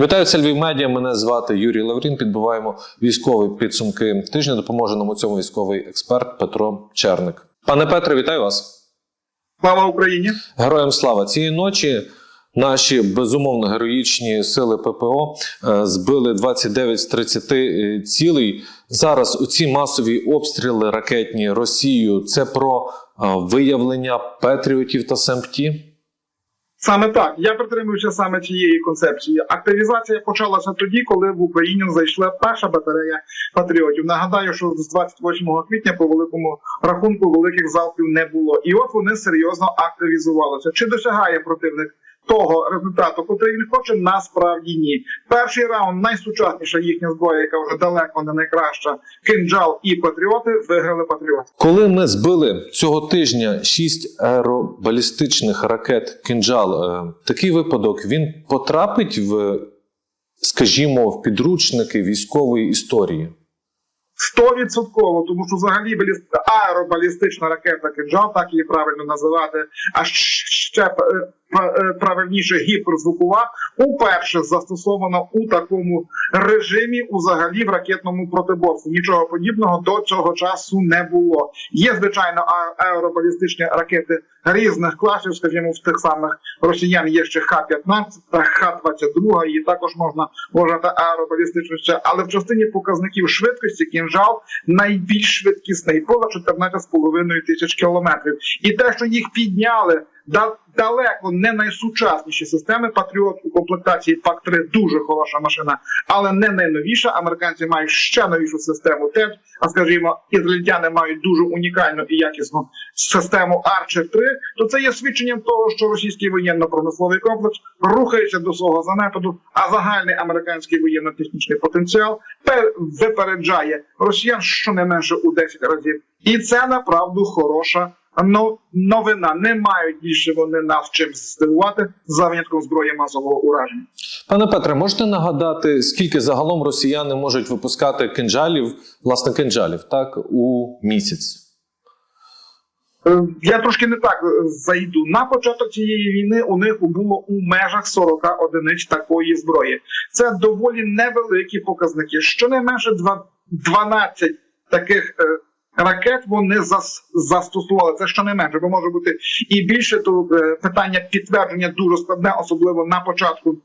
Вітаю це Львів Медіа. Мене звати Юрій Лаврін. Підбиваємо військові підсумки тижня. Допоможе нам у цьому військовий експерт Петро Черник. Пане Петре, вітаю вас. Слава Україні! Героям слава цієї ночі. Наші безумовно героїчні сили ППО е, збили 29 з 30 е, цілей. Зараз у ці масові обстріли ракетні Росію. Це про е, виявлення патріотів та семпті. Саме так я притримуюся саме цієї концепції. Активізація почалася тоді, коли в Україні зайшла перша батарея патріотів. Нагадаю, що з 28 квітня по великому рахунку великих залпів не було, і от вони серйозно активізувалися. Чи досягає противник? Того результату, котрий він хоче, насправді ні. Перший раунд найсучасніша їхня зброя, яка вже далеко не найкраща. Кинджал і патріоти виграли патріоти. Коли ми збили цього тижня шість аеробалістичних ракет «Кинджал», е, такий випадок він потрапить в, скажімо, в підручники військової історії. Стовідсотково, тому що взагалі баліст... аеробалістична ракета «Кинджал», так її правильно називати, а ще е, е, правильніше гіперзвукова, уперше застосована у такому режимі, взагалі в ракетному протиборстві. Нічого подібного до цього часу не було. Є звичайно аеробалістичні ракети різних класів, скажімо, в тих самих росіян є ще Х-15 та Х-22, її також можна вважати аеробалістичною, але в частині показників швидкості кінжал найбільш швидкісний поза 14,5 тисяч кілометрів. І те, що їх підняли далеко не найсучасніші системи. Патріот у комплектації ФАК 3 дуже хороша машина, але не найновіша. Американці мають ще новішу систему ТЕД, а скажімо, ізраїльтяни мають дуже унікальну і якісну систему Archer 3, то це є свідченням того, що російський воєнно-промисловий комплекс рухається до свого занепаду, а загальний американський воєнно-технічний потенціал пер- випереджає росіян щонайменше у 10 разів. І це направду хороша новина. Не мають більше вони нас чим здивувати за винятком зброї масового ураження. Пане Петре, можете нагадати, скільки загалом росіяни можуть випускати кинджалів, власне, кинджалів, так, у місяць? Е, Я трошки не так е, зайду. На початок цієї війни у них було у межах 40 одиниць такої зброї. Це доволі невеликі показники. Щонайменше два- 12 таких е, ракет вони зас- застосували. Це щонайменше, бо може бути і більше. То е, питання підтвердження дуже складне, особливо на початку.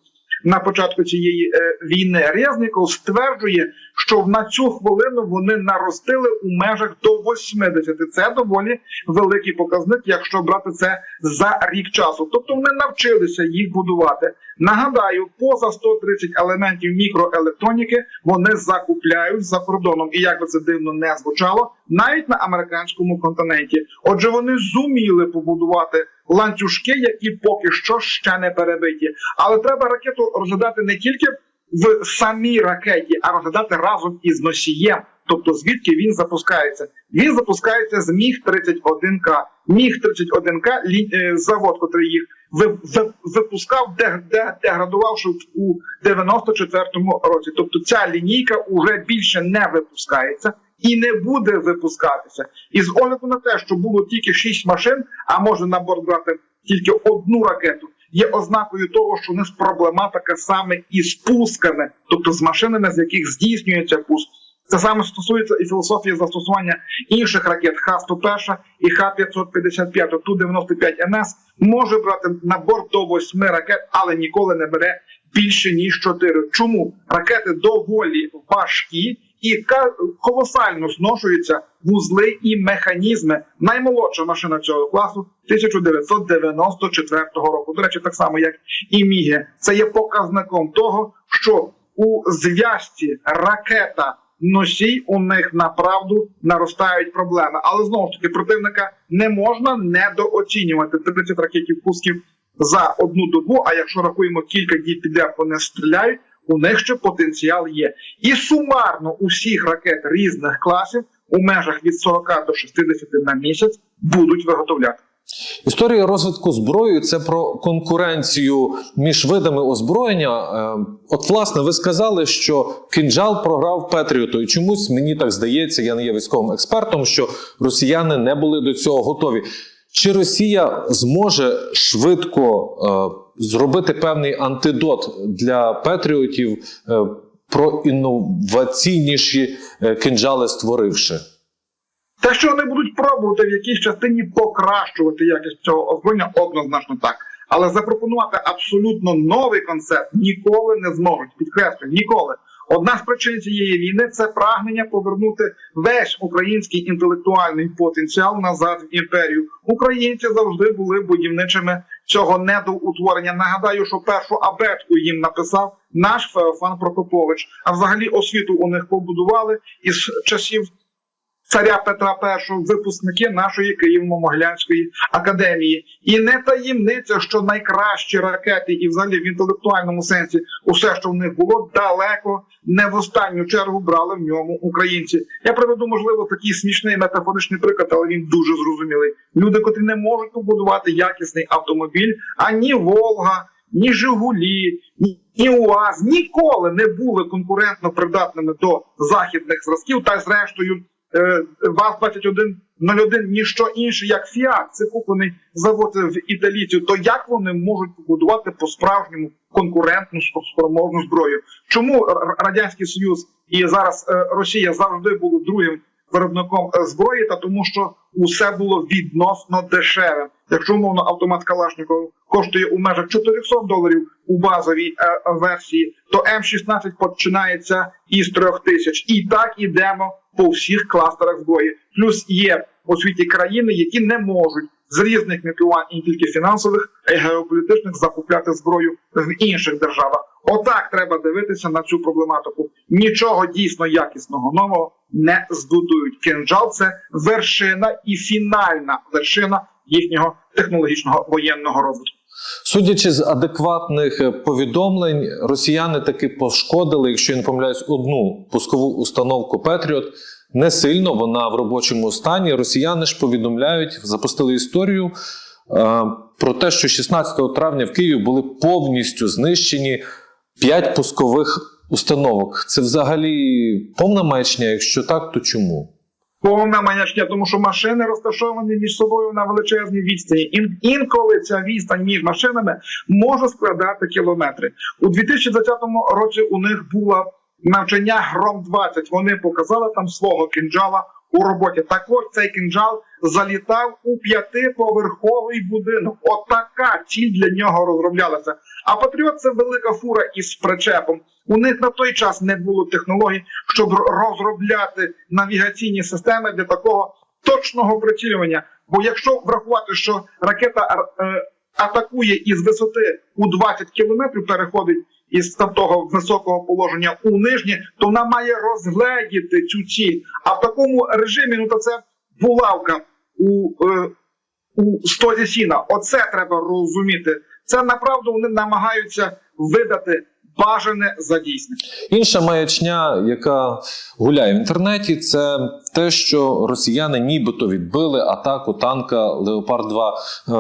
На початку цієї е, війни Резніков стверджує, що на цю хвилину вони наростили у межах до 80. Це доволі великий показник, якщо брати це за рік часу. Тобто вони навчилися їх будувати. Нагадаю, поза 130 елементів мікроелектроніки вони закупляють за кордоном. І як би це дивно не звучало, навіть на американському континенті. Отже, вони зуміли побудувати ланцюжки, які поки що ще не перебиті. Але треба ракету розглядати не тільки в самій ракеті, а розглядати разом із носієм. Тобто звідки він запускається? Він запускається з Міг 31К. Міг 31К лі- е, завод, котрий їх ви- ви- випускав, де, де, деградувавши у 94-му році. Тобто ця лінійка уже більше не випускається і не буде випускатися. І з огляду на те, що було тільки 6 машин, а може на борт брати тільки одну ракету. Є ознакою того, що у них проблематика саме із пусками, тобто з машинами, з яких здійснюється пуск. Це саме стосується і філософії застосування інших ракет Х-101 і Х-555. Ту-95 МС може брати на борт до 8 ракет, але ніколи не бере більше ніж 4. Чому ракети доволі важкі і колосально зношуються вузли і механізми? Наймолодша машина цього класу 1994 року. До речі, так само як і Міги. Це є показником того, що у зв'язці ракета носій у них направду наростають проблеми. Але знову ж таки противника не можна недооцінювати 30 ракетів пусків за одну добу. А якщо рахуємо кілька діб підряд, вони стріляють. У них ще потенціал є. І сумарно усіх ракет різних класів у межах від 40 до 60 на місяць будуть виготовляти. Історія розвитку зброї це про конкуренцію між видами озброєння. Е, От, власне, ви сказали, що кинджал програв Петріоту. І чомусь мені так здається, я не є військовим експертом, що росіяни не були до цього готові. Чи Росія зможе швидко е, зробити певний антидот для патріотів, е, про інноваційніші е, кинджали створивши? Те, що вони будуть пробувати в якійсь частині покращувати якість цього озброєння, однозначно так. Але запропонувати абсолютно новий концепт ніколи не зможуть. Підкреслюю, ніколи. Одна з причин цієї війни це прагнення повернути весь український інтелектуальний потенціал назад в імперію. Українці завжди були будівничими цього недоутворення. Нагадаю, що першу абетку їм написав наш Феофан Прокопович. А взагалі освіту у них побудували із часів царя Петра І, випускники нашої Києво-Могилянської академії. І не таємниця, що найкращі ракети, і взагалі в інтелектуальному сенсі, усе, що в них було, далеко не в останню чергу брали в ньому українці. Я приведу, можливо, такий смішний метафоричний приклад, але він дуже зрозумілий. Люди, котрі не можуть побудувати якісний автомобіль, ані Волга. Ні Жигулі, ні, УАЗ ніколи не були конкурентно придатними до західних зразків, та зрештою ВАЗ-2101 ніщо інше, як Фіат, це куплений завод в італійців, то як вони можуть побудувати по-справжньому конкурентну спроможну зброю? Чому Радянський Союз і зараз е, Росія завжди були другим виробником е, зброї? Та тому, що усе було відносно дешеве. Якщо умовно автомат Калашникова коштує у межах 400 доларів у базовій е, версії, то М16 починається із 3000. І так ідемо по всіх кластерах зброї. Плюс є у світі країни, які не можуть з різних міркувань і не тільки фінансових, а й геополітичних закупляти зброю в інших державах. Отак треба дивитися на цю проблематику. Нічого дійсно якісного нового не збудують. Кинджал це вершина і фінальна вершина їхнього технологічного воєнного розвитку. Судячи з адекватних е, повідомлень, росіяни таки пошкодили, якщо я не помиляюсь, одну пускову установку Петріот. Не сильно вона в робочому стані. Росіяни ж повідомляють, запустили історію е, про те, що 16 травня в Києві були повністю знищені 5 пускових установок. Це взагалі повна маячня. Якщо так, то чому? Повна маячня, тому що машини розташовані між собою на величезній відстані. Ін- інколи ця відстань між машинами може складати кілометри. У 2020 році у них було навчання Гром 20 Вони показали там свого кінжала у роботі. Так от цей кінжал залітав у п'ятиповерховий будинок. Отака ціль для нього розроблялася. А Патріот це велика фура із причепом. У них на той час не було технологій, щоб розробляти навігаційні системи для такого точного прицілювання. Бо якщо врахувати, що ракета е, атакує із висоти у 20 кілометрів, переходить із того високого положення у нижнє, то вона має розгледіти цю ціль. А в такому режимі, ну то це булавка у, е, у стозі сіна. Оце треба розуміти. Це направду вони намагаються видати бажане за дійсне. Інша маячня, яка гуляє в інтернеті, це те, що росіяни нібито відбили атаку танка Леопард 2. Е,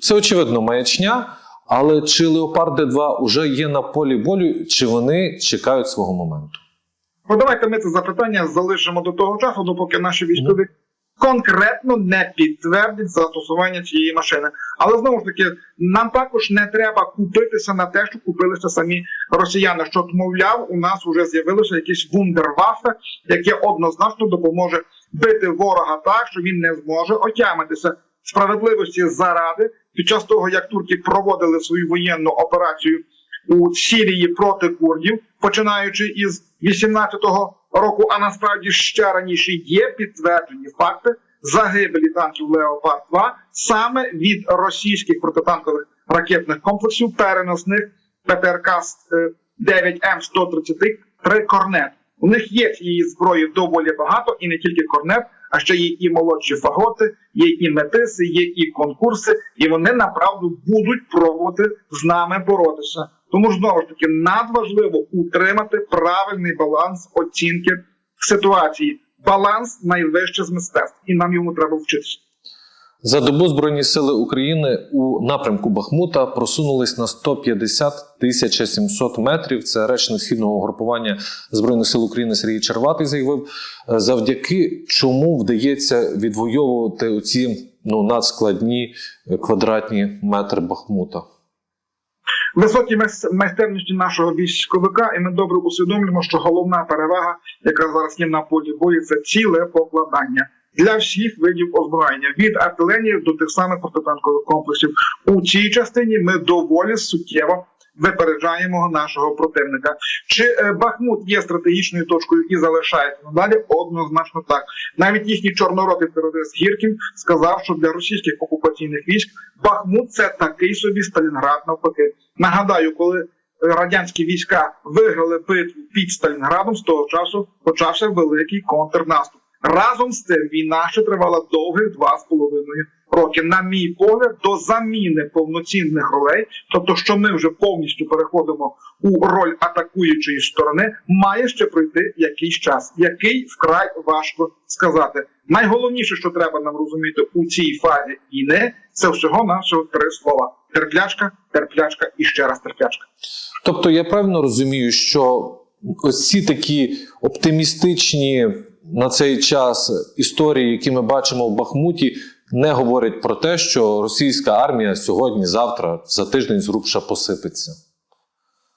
Це очевидно маячня. Але чи Леопарди 2 вже є на полі болю, чи вони чекають свого моменту? Ну, давайте ми це запитання залишимо до того часу, допоки наші військові конкретно не підтвердять застосування цієї машини. Але знову ж таки, нам також не треба купитися на те, що купилися самі росіяни. Що мовляв, у нас вже з'явилося якісь вундервафе, яке однозначно допоможе бити ворога так, що він не зможе отямитися справедливості заради під час того, як турки проводили свою воєнну операцію у Сірії проти курдів, починаючи із 18-го року, а насправді ще раніше є підтверджені факти загибелі танків Леопард 2 саме від російських протитанкових ракетних комплексів, переносних ПТРК 9 М 133 корнет. У них є цієї зброї доволі багато, і не тільки корнет, а ще є і молодші фаготи, є і метиси, є і конкурси, і вони направду будуть пробувати з нами боротися. Тому знову ж таки надважливо утримати правильний баланс оцінки ситуації. Баланс найвище з мистецтв, і нам йому треба вчитися. За добу Збройні сили України у напрямку Бахмута просунулись на 150 тисяч 700 метрів. Це речник східного угрупування Збройних сил України Сергій Черватий заявив. Завдяки чому вдається відвоювати оці ну, надскладні е, квадратні метри Бахмута. Високі майстерності нашого військовика, і ми добре усвідомлюємо, що головна перевага, яка зараз є на полі бою, це ціле покладання для всіх видів озброєння від артилерії до тих самих протитанкових комплексів. У цій частині ми доволі суттєво випереджаємо нашого противника. Чи е, Бахмут є стратегічною точкою і залишається надалі? Однозначно так. Навіть їхній чорноротий терорист Гіркін сказав, що для російських окупаційних військ Бахмут це такий собі Сталінград навпаки. Нагадаю, коли радянські війська виграли битву під Сталінградом, з того часу почався великий контрнаступ. Разом з цим війна ще тривала довгих два з половиною роки. На мій погляд, до заміни повноцінних ролей, тобто, що ми вже повністю переходимо у роль атакуючої сторони, має ще пройти якийсь час, який вкрай важко сказати. Найголовніше, що треба нам розуміти у цій фазі війни, це всього нашого три слова: терплячка, терплячка і ще раз терплячка. Тобто я правильно розумію, що ось ці такі оптимістичні на цей час історії, які ми бачимо в Бахмуті, не говорять про те, що російська армія сьогодні, завтра, за тиждень зрубша посипеться.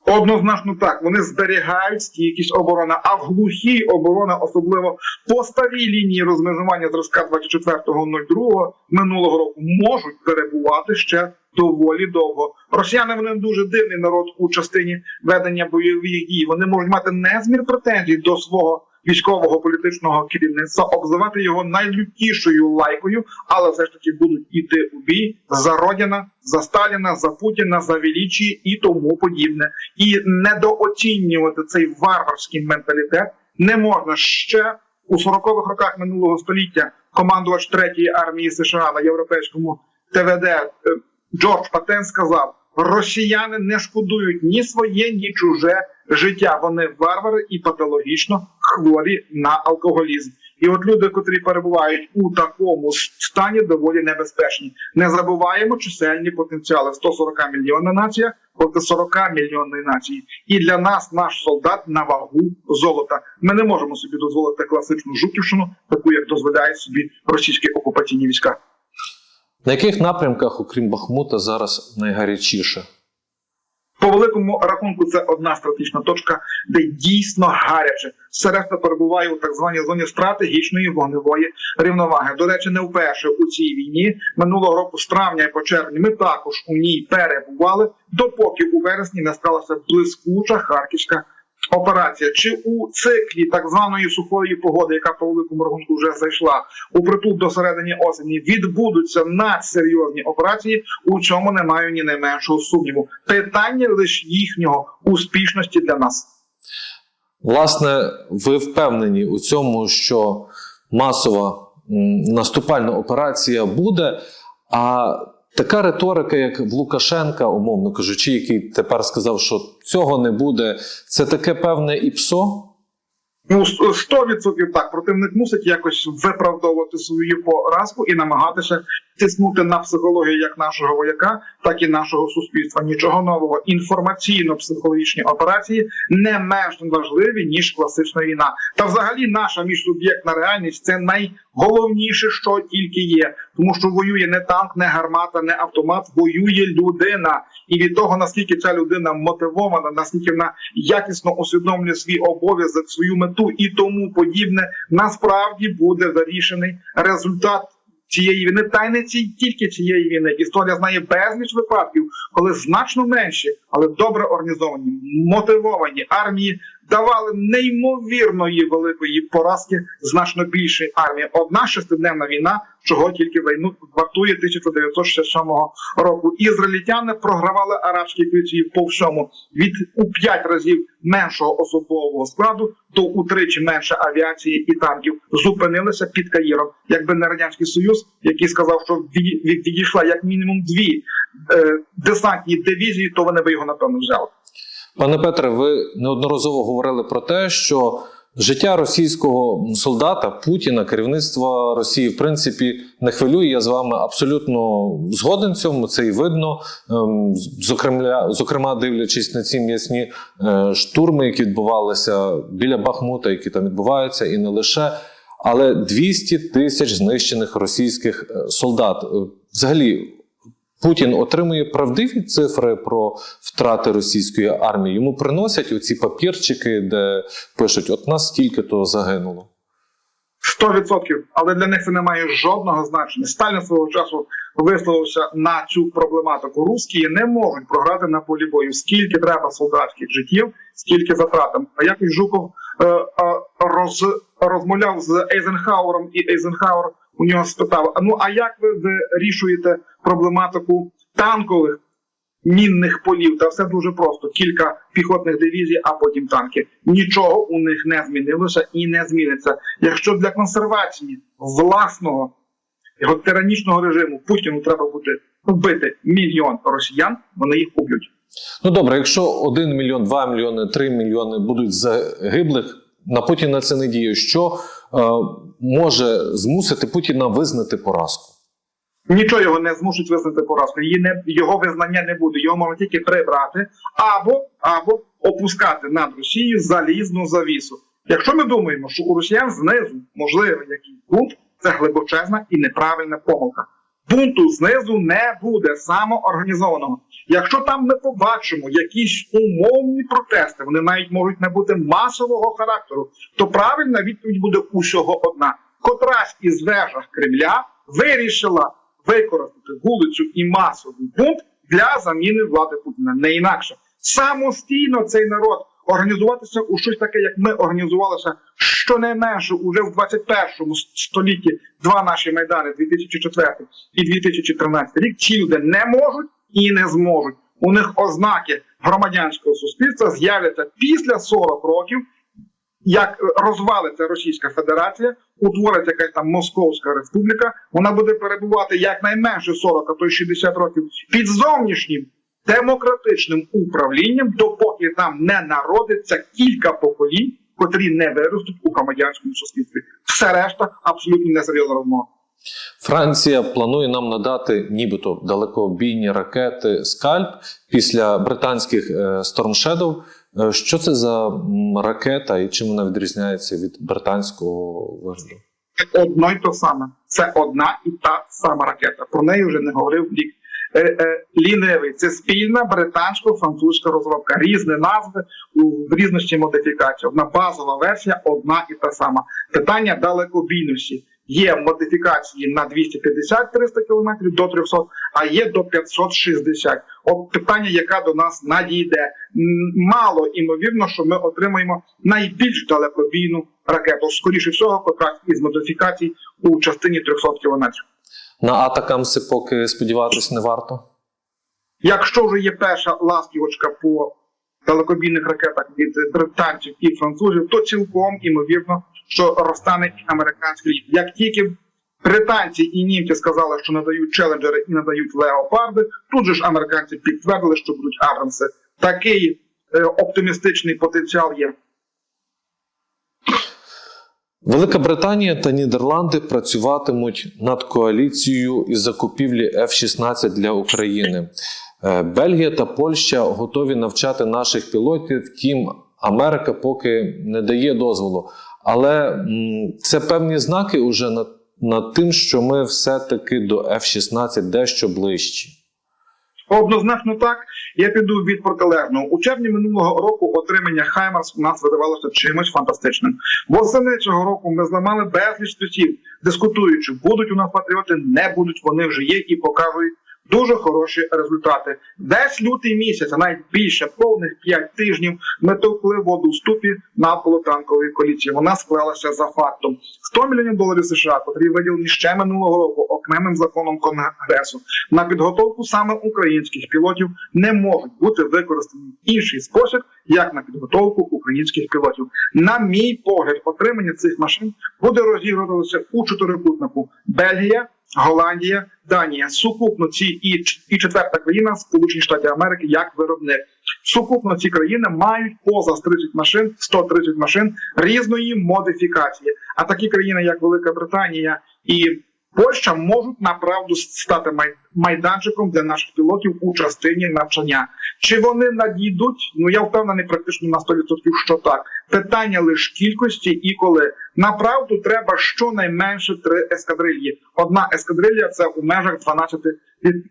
Однозначно так, вони зберігають стійкість оборони, а в глухій оборона, особливо по старій лінії розмежування зразка 24.02 минулого року, можуть перебувати ще доволі довго. Росіяни вони дуже дивний народ у частині ведення бойових дій. Вони можуть мати незмір претензій до свого військового політичного керівництва, обзивати його найлютішою лайкою, але все ж таки будуть іти у бій за Родіна, за Сталіна, за Путіна, за Велічі і тому подібне. І недооцінювати цей варварський менталітет не можна ще у 40-х роках минулого століття. Командувач третьої армії США на європейському ТВД е, Джордж Патен сказав: Росіяни не шкодують ні своє, ні чуже життя. Вони варвари і патологічно хворі на алкоголізм. І от люди, котрі перебувають у такому стані, доволі небезпечні. Не забуваємо чисельні потенціали 140 мільйонна нація проти 40 мільйонної нації. І для нас наш солдат на вагу золота. Ми не можемо собі дозволити класичну жуківщину, таку як дозволяють собі російські окупаційні війська. На яких напрямках, окрім Бахмута, зараз найгарячіше? По великому рахунку, це одна стратегічна точка, де дійсно гаряче. Все перебуває у так званій зоні стратегічної вогневої рівноваги. До речі, не вперше у цій війні минулого року, з травня і по червні, ми також у ній перебували, допоки у вересні не сталася блискуча харківська операція. Чи у циклі так званої сухої погоди, яка по великому рахунку вже зайшла у притул до середини осені, відбудуться надсерйозні операції, у чому не маю ні найменшого сумніву. Питання лише їхнього успішності для нас. Власне, ви впевнені у цьому, що масова наступальна операція буде, а така риторика, як в Лукашенка, умовно кажучи, який тепер сказав, що цього не буде, це таке певне іпсо. Ну, 100% так, противник мусить якось виправдовувати свою поразку і намагатися тиснути на психологію як нашого вояка, так і нашого суспільства. Нічого нового. Інформаційно-психологічні операції не менш важливі ніж класична війна. Та, взагалі, наша міжсуб'єктна реальність це найголовніше, що тільки є, тому що воює не танк, не гармата, не автомат, воює людина. І від того наскільки ця людина мотивована, наскільки вона якісно усвідомлює свій обов'язок, свою мету і тому подібне, насправді буде вирішений результат. Цієї війни, та й не ці тільки цієї війни. Історія знає безліч випадків, коли значно менші, але добре організовані, мотивовані армії давали неймовірної великої поразки значно більшій армії. Одна шестиденна війна, чого тільки війну вартує 1967 року. Ізраїльтяни програвали арабські коаліції по всьому від у п'ять разів меншого особового складу до утричі менше авіації і танків. Зупинилися під Каїром, якби не радянський союз, який сказав, що від- від- відійшла як мінімум дві е, десантні дивізії, то вони би його напевно взяли. Пане Петре, ви неодноразово говорили про те, що життя російського солдата Путіна, керівництва Росії, в принципі, не хвилює. Я з вами абсолютно згоден цьому. Це і видно. Ем, Зокрема, зокрема, дивлячись на ці м'ясні е, штурми, які відбувалися біля Бахмута, які там відбуваються, і не лише. але 200 тисяч знищених російських е, солдат. Е, Взагалі, Путін отримує правдиві цифри про втрати російської армії. Йому приносять оці папірчики, де пишуть: от нас стільки-то загинуло. 100%. Але для них це не має жодного значення. Сталін свого часу висловився на цю проблематику. Русські не можуть програти на полі бою. Скільки треба солдатських життів, скільки затратам. А якось Жуков е, е, роз, розмовляв з Ейзенхауером, і Ейзенхауер у нього спитав: ну а як ви вирішуєте проблематику танкових мінних полів? Та все дуже просто: кілька піхотних дивізій, а потім танки. Нічого у них не змінилося і не зміниться. Якщо для консервації власного його тиранічного режиму Путіну треба буде вбити мільйон росіян, вони їх уб'ють. Ну добре, якщо 1 мільйон, 2 мільйони, 3 мільйони будуть загиблих, на Путіна це не діє. Що е, може змусити Путіна визнати поразку? Нічого його не змусить визнати поразку. Її не його визнання не буде. Його можна тільки прибрати або або опускати над Росією залізну завісу. Якщо ми думаємо, що у росіян знизу можливий якийсь бунт, це глибочезна і неправильна помилка. Бунту знизу не буде самоорганізованого. Якщо там ми побачимо якісь умовні протести, вони навіть можуть не бути масового характеру, то правильна відповідь буде усього одна: котрась із вежах Кремля вирішила використати вулицю і масовий бунт для заміни влади Путіна. Не інакше самостійно цей народ організуватися у щось таке, як ми організувалися щонайменше уже в 21 столітті два наші майдани 2004 і 2013 рік. Ці люди не можуть і не зможуть. У них ознаки громадянського суспільства з'являться після 40 років. Як розвалиться Російська Федерація, утвориться якась там Московська Республіка, вона буде перебувати якнайменше 40, а то й 60 років під зовнішнім демократичним управлінням, допоки там не народиться кілька поколінь, котрі не виростуть у громадянському суспільстві. Все решта абсолютно несерйозна розмова. Франція планує нам надати нібито далекобійні ракети Скальп після британських Storm Shadow. Е, Що це за ракета і чим вона відрізняється від британського вигляду? Одно й то саме. Це одна і та сама ракета. Про неї вже не говорив лік. Е, е, це спільна британсько-французька розробка. Різні назви у різності модифікацій. Одна базова версія, одна і та сама. Питання далекобійності. Є модифікації на 250-300 км до 300, а є до 560. От питання, яка до нас надійде. Мало імовірно, що ми отримаємо найбільш далекобійну ракету. Скоріше всього, якраз із модифікацій у частині 300 км. На атакамси поки сподіватись не варто. Якщо вже є перша ластівочка по далекобійних ракетах від британців і французів, то цілком імовірно, що розтане і американський рік. Як тільки британці і німці сказали, що надають челенджери і надають леопарди, тут же ж американці підтвердили, що будуть абрамси. Такий е, оптимістичний потенціал є. Велика Британія та Нідерланди працюватимуть над коаліцією із закупівлі F-16 для України. Е, Бельгія та Польща готові навчати наших пілотів. Втім, Америка поки не дає дозволу. Але це певні знаки уже над, над тим, що ми все-таки до F-16 дещо ближчі. Однозначно так. Я піду від протилежного. У червні минулого року отримання Хаймарс у нас видавалося чимось фантастичним. Восени цього року ми зламали безліч спеців, дискутуючи, будуть у нас патріоти, не будуть, вони вже є і показують дуже хороші результати. Десь лютий місяць, а навіть більше повних 5 тижнів, ми товкли воду в ступі навколо танкової коаліції. Вона склалася за фактом. 100 мільйонів доларів США, котрі виділені ще минулого року окремим законом Конгресу на підготовку саме українських пілотів, не можуть бути використані інший спосіб, як на підготовку українських пілотів. На мій погляд, отримання цих машин буде розігруватися у чотирикутнику Бельгія. Голландія, Данія, сукупно ці і, і четверта країна Сполучені Штати Америки як виробник. Сукупно ці країни мають поза 30 машин, 130 машин різної модифікації. А такі країни, як Велика Британія і Польща можуть направду стати май- майданчиком для наших пілотів у частині навчання. Чи вони надійдуть? Ну я впевнений практично на 100% що так. Питання лише кількості і коли. Направду треба щонайменше три ескадрильї. Одна ескадрилья це у межах 12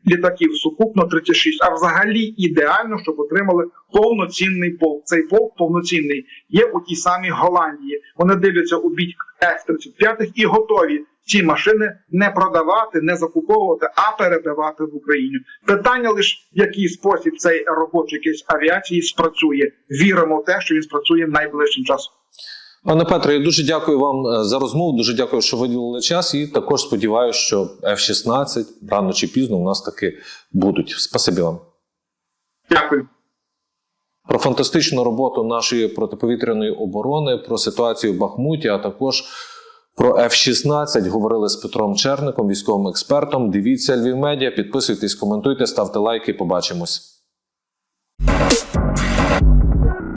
літаків, сукупно 36. А взагалі ідеально, щоб отримали повноцінний полк. Цей полк повноцінний є у тій самій Голландії. Вони дивляться у бік F-35 і готові ці машини не продавати, не закуповувати, а передавати в Україну. Питання лише в який спосіб цей робочий кейс авіації спрацює. Віримо в те, що він спрацює найближчим часом. Пане Петре, я дуже дякую вам е, за розмову. Дуже дякую, що виділили час. І також сподіваюся, що F-16 рано чи пізно у нас таки будуть. Спасибі вам. Дякую. Про фантастичну роботу нашої протиповітряної оборони, про ситуацію в Бахмуті, а також про F-16 говорили з Петром Черником, військовим експертом. Дивіться Львів Медіа, підписуйтесь, коментуйте, ставте лайки. Побачимось.